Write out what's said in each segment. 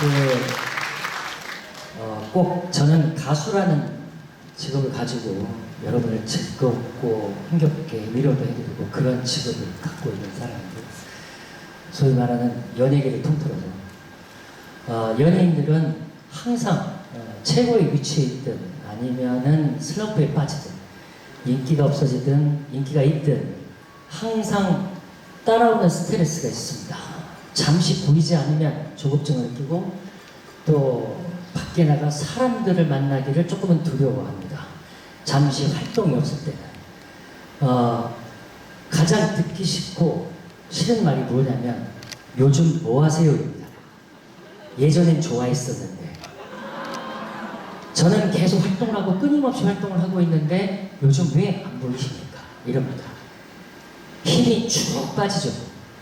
그, 어, 꼭 저는 가수라는 직업을 가지고 여러분을 즐겁고 힘겹게 위로도 해드리고 그런 직업을 갖고 있는 사람인데 소위 말하는 연예계를 통틀어서 어, 연예인들은 항상 어, 최고의 위치에 있든 아니면은 슬럼프에 빠지든 인기가 없어지든 인기가 있든 항상 따라오는 스트레스가 있습니다. 잠시 보이지 않으면 조급증을 느끼고 또 밖에 나가 사람들을 만나기를 조금은 두려워합니다. 잠시 활동이 없을 때는 어, 가장 듣기 싫고 싫은 말이 뭐냐면 요즘 뭐 하세요입니다. 예전엔 좋아했었는데 저는 계속 활동을 하고 끊임없이 활동을 하고 있는데 요즘 왜 안 보이십니까? 이럽니다. 힘이 쭉 빠지죠.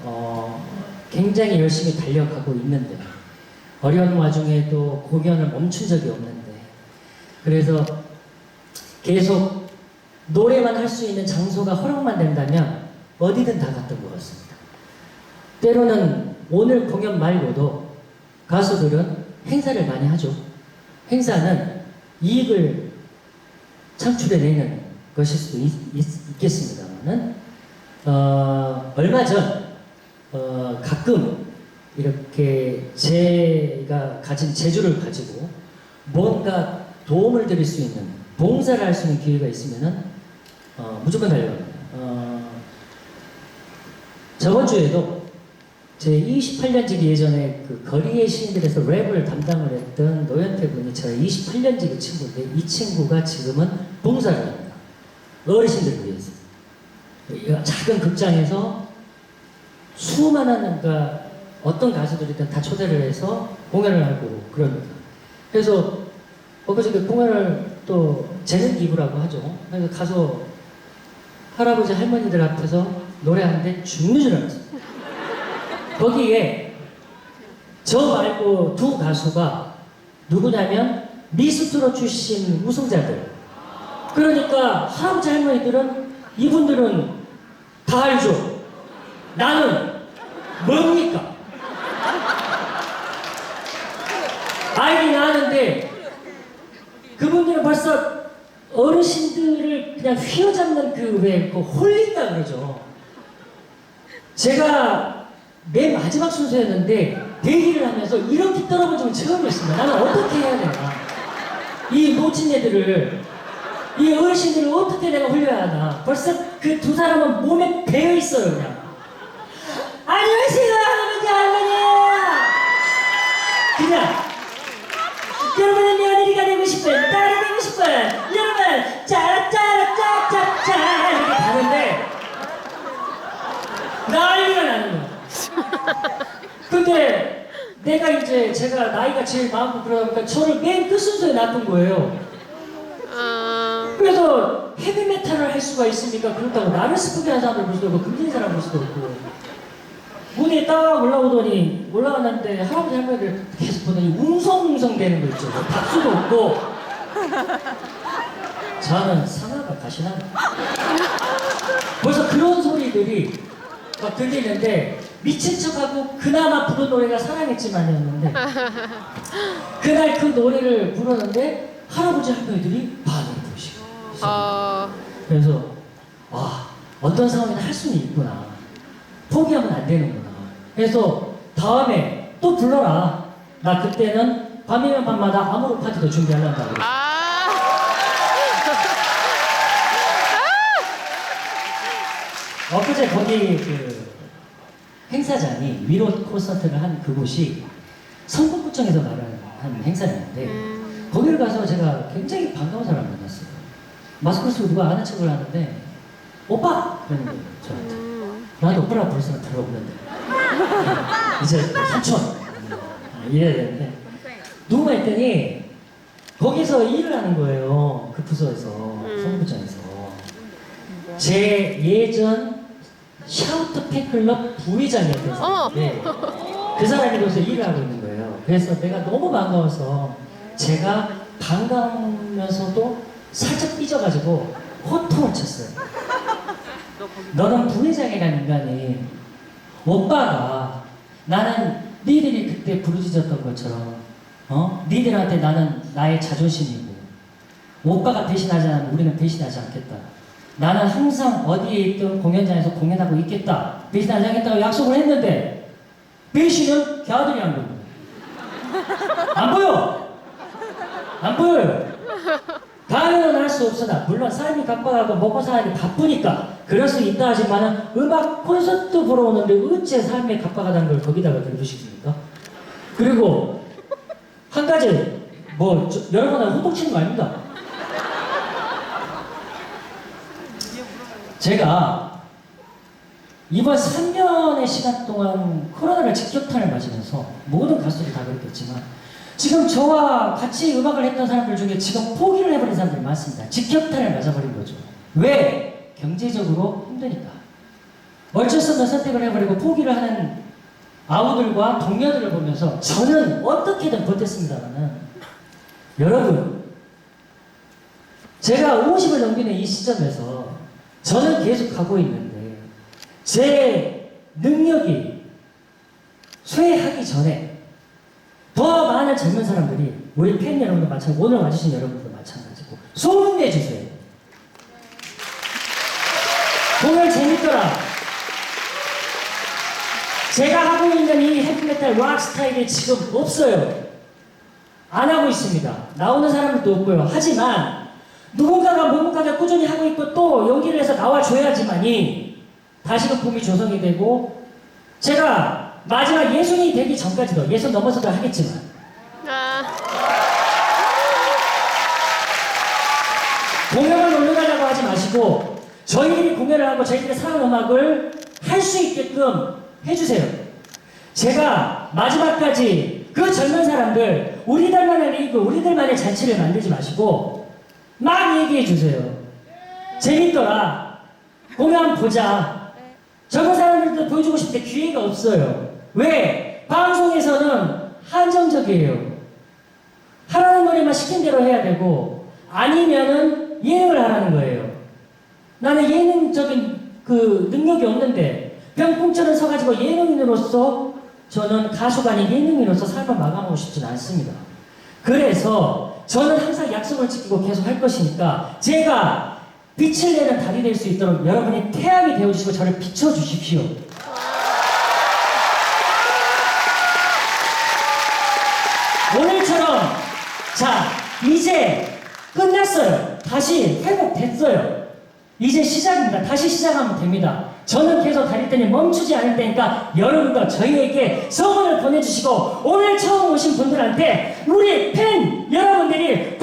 어, 굉장히 열심히 달려가고 있는데 어려운 와중에도 공연을 멈춘 적이 없는데 그래서 계속 노래만 할 수 있는 장소가 허락만 된다면 어디든 다 갔던 것 같습니다. 때로는 오늘 공연 말고도 가수들은 행사를 많이 하죠. 행사는 이익을 창출해내는 것일 수도 있, 겠습니다만은 어, 얼마 전 어, 가끔 이렇게 제가 가진 재주를 가지고 뭔가 도움을 드릴 수 있는 봉사를 할 수 있는 기회가 있으면은 어, 무조건 달려갑니다. 어, 저번 주에도 제 28년지기 예전에 그 거리의 시인들에서 랩을 담당을 했던 노현태 군이 저의 28년지기 친구인데 이 친구가 지금은 봉사를 합니다. 어르신들을 위해서. 이 작은 극장에서 수많은 그러니까 어떤 가수들이든 다 초대를 해서 공연을 하고 그럽니다. 그래서 엊그저께 공연을 또 재능 기부라고 하죠. 그래서 가서 할아버지 할머니들 앞에서 노래하는데 죽는 줄 알았어요. 거기에 저 말고 두 가수가 누구냐면 미스트로 출신 우승자들. 그러니까 할아버지 할머니들은 이분들은 다 알죠. 나는 뭡니까? 알긴 아는데 그분들은 벌써 어르신들을 그냥 휘어잡는 그왜그 홀린다 그러죠. 제가 맨 마지막 순서였는데 대기를 하면서 이렇게 떨어본 적은 처음이었습니다. 나는 어떻게 해야 되나? 이 놓친 애들을 이 어르신들을 어떻게 내가 홀려야 하나? 벌써 그 두 사람은 몸에 배어 있어요 그냥. 안녕하세요 할아버지 할머니. 그냥 여러분은 며느리가 되고 싶은 딸이 되고 싶은 여러분 짜라짜라짜짜짜 이렇게 가는데 난리가 나는 거야. 근데 내가 이제 제가 나이가 제일 많고 그러다 보니까 저를 맨 끝 순서에 놔둔 거예요. 아, 그래서 헤비메탈을 할 수가 있으니까 그렇다고 나를 스프게 하는 사람을 볼 수도 없고 금진 사람 볼 수도 없고 무대에 딱 올라오더니 올라갔는데 할아버지 할머니들 계속 보더니 웅성웅성 되는 거 있죠. 박수도 없고. 저는 상하가 가시나? 벌써 그런 소리들이 막 들리는데 미친 척하고 그나마 부른 노래가 사랑했지만이었는데 그날 그 노래를 부르는데 할아버지 할머니들이 반을 보시고 어, 그래서 와 어떤 상황이나 할 수는 있구나. 포기하면 안 되는구나 그래서 다음에 또 불러라. 나 그때는 밤이면 밤마다 아무로 파티도 준비하려고 하고 아, 엊그제 거기 그 행사장이 위로 콘서트를 한 그곳이 성북구청에서 마련한 행사였는데 음, 거기를 가서 제가 굉장히 반가운 사람을 만났어요. 마스크 쓰고 누가 아는 척을 하는데 오빠! 그러는 거예요 저한테. 음, 나도 오빠라고 부를 사람 별로 없는데 이제 삼촌. 아, 이래야 되는데. 누가 했더니 거기서 일을 하는 거예요. 그 부서에서 음. 성북구청에서. 제 예전 샤우트 팬클럽 부회장이었던 어머. 사람인데 그 사람이 거기서 일을 하고 있는 거예요. 그래서 내가 너무 반가워서 제가 반가우면서도 살짝 삐져가지고 호통을 쳤어요. 너는 부회장이라는 인간이 오빠가 나는 니들이 그때 부르짖었던 것처럼 어? 니들한테 나는 나의 자존심이고 오빠가 배신하지 않으면 우리는 배신하지 않겠다. 나는 항상 어디에 있든 공연장에서 공연하고 있겠다. 배신하지 않겠다고 약속을 했는데 배신은 걔아들이 한 겁니다. 안 보여. 안 보여요. 다음에는 할수 없으나 물론 삶이 바빠가고 먹고 살기 바쁘니까 그럴 수 있다 하지만은 음악 콘서트 보러 오는데 어째 삶이 바빠가다는 걸 거기다가 들으시십니까? 그리고 한 가지 뭐 저, 여러분한테 호통 치는 거 아닙니다. 제가 이번 3년의 시간 동안 코로나를 직격탄을 맞으면서 모든 가수들이 다 그랬겠지만 지금 저와 같이 음악을 했던 사람들 중에 지금 포기를 해버린 사람들이 많습니다. 직격탄을 맞아버린 거죠. 왜? 경제적으로 힘드니까. 어쩔 수 없는 선택을 해버리고 포기를 하는 아우들과 동료들을 보면서 저는 어떻게든 버텼습니다만은 여러분 제가 50을 넘기는 이 시점에서 저는 계속 가고 있는데 제 능력이 쇠하기 전에 더 많은 젊은 사람들이 우리 팬 여러분들 마찬가지 오늘 와주신 여러분들 마찬가지고 소문 내주세요. 공연 재밌더라. 제가 하고 있는 이 헤비메탈 락 스타일이 지금 없어요. 안 하고 있습니다. 나오는 사람들도 없고요. 하지만 누군가가 뭔가가 꾸준히 하고 있고 또 연기를 해서 나와줘야지만이 다시금 봄이 조성이 되고 제가 마지막 예순이 되기 전까지도 예순 넘어서도 하겠지만 아, 공연을 올라가려고 하지 마시고 저희들이 공연을 하고 저희들의 사랑 음악을 할 수 있게끔 해주세요. 제가 마지막까지 그 젊은 사람들 우리들만의 리그 우리들만의 잔치를 만들지 마시고 막 얘기해 주세요. 재밌더라. 공연 보자. 젊은 사람들도 보여주고 싶은데 기회가 없어요. 왜? 방송에서는 한정적이에요. 하라는 노래만 시킨 대로 해야 되고 아니면은 예능을 하라는 거예요. 나는 예능적인 그 능력이 없는데 병풍처럼 서가지고 예능인으로서 저는 가수가 아닌 예능인으로서 삶을 마감하고 싶지는 않습니다. 그래서 저는 항상 약속을 지키고 계속 할 것이니까 제가 빛을 내는 달이 될 수 있도록 여러분이 태양이 되어주시고 저를 비춰주십시오. 오늘처럼 자 이제 끝났어요. 다시 회복됐어요. 이제 시작입니다. 다시 시작하면 됩니다. 저는 계속 다닐 때니 멈추지 않을 테니까 여러분도 저희에게 소문을 보내주시고 오늘 처음 오신 분들한테 우리 팬 여러분들이